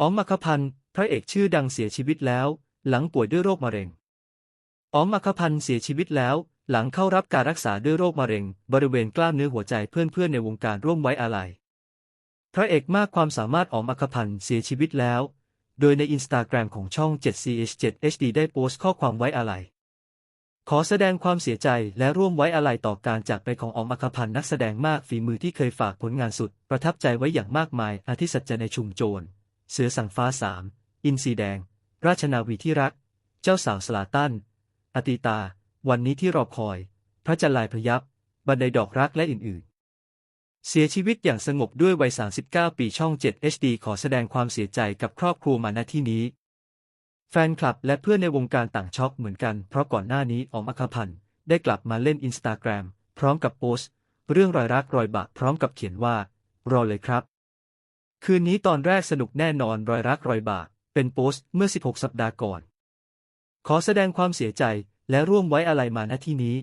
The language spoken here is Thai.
อ๋อมอัคพันธ์พระเอกชื่อดังเสียชีวิตแล้ว หลังป่วยด้วยโรคมะเร็งอ๋อมอัคพันธ์เสียชีวิตแล้ว หลังเข้ารับการรักษาด้วยโรคมะเร็ง บริเวณกล้ามเนื้อหัวใจเพื่อนๆในวงการร่วมไว้อาลัยพระเอกมากความสามารถอ๋อมอัคพันธ์เสียชีวิตแล้ว โดยในอินสตาแกรมของช่อง 7ch7hd ได้โพสต์ข้อความไว้อาลัยขอแสดงความเสียใจและร่วมไว้อาลัยต่อการจากไปของออมอัคคพันธ์นักแสดงมากฝีมือที่เคยฝากผลงานสุด ประทับใจไว้อย่างมากมายอาทิสัจจะในชุมโจร เสือสังฟ้าสามอินทรีแดง ราชนาวีที่รัก เจ้าสาวสลาตันอติตา วันนี้ที่รอคอย พระจันทร์ลายพยับบันไดดอกรักและอื่นๆ เสียชีวิตอย่างสงบด้วยวัย 39 ปีช่อง 7 HD ขอแสดงความเสียใจกับครอบครัวมาณที่นี้ แฟนคลับและเพื่อนในวงการต่างช็อกเหมือนกัน เพราะก่อนหน้านี้ออมอัคคพันธ์ได้กลับมาเล่นอินสตาแกรมพร้อมกับโพสต์ เรื่องรอยรักรอยบากพร้อมกับเขียนว่า รอเลยครับ คืนนี้ตอนแรกสนุกแน่นอนรอยรักรอยบากเป็นโพสต์เมื่อ 16 สัปดาห์ก่อน ขอแสดงความเสียใจและร่วมไว้อาลัยมาณที่นี้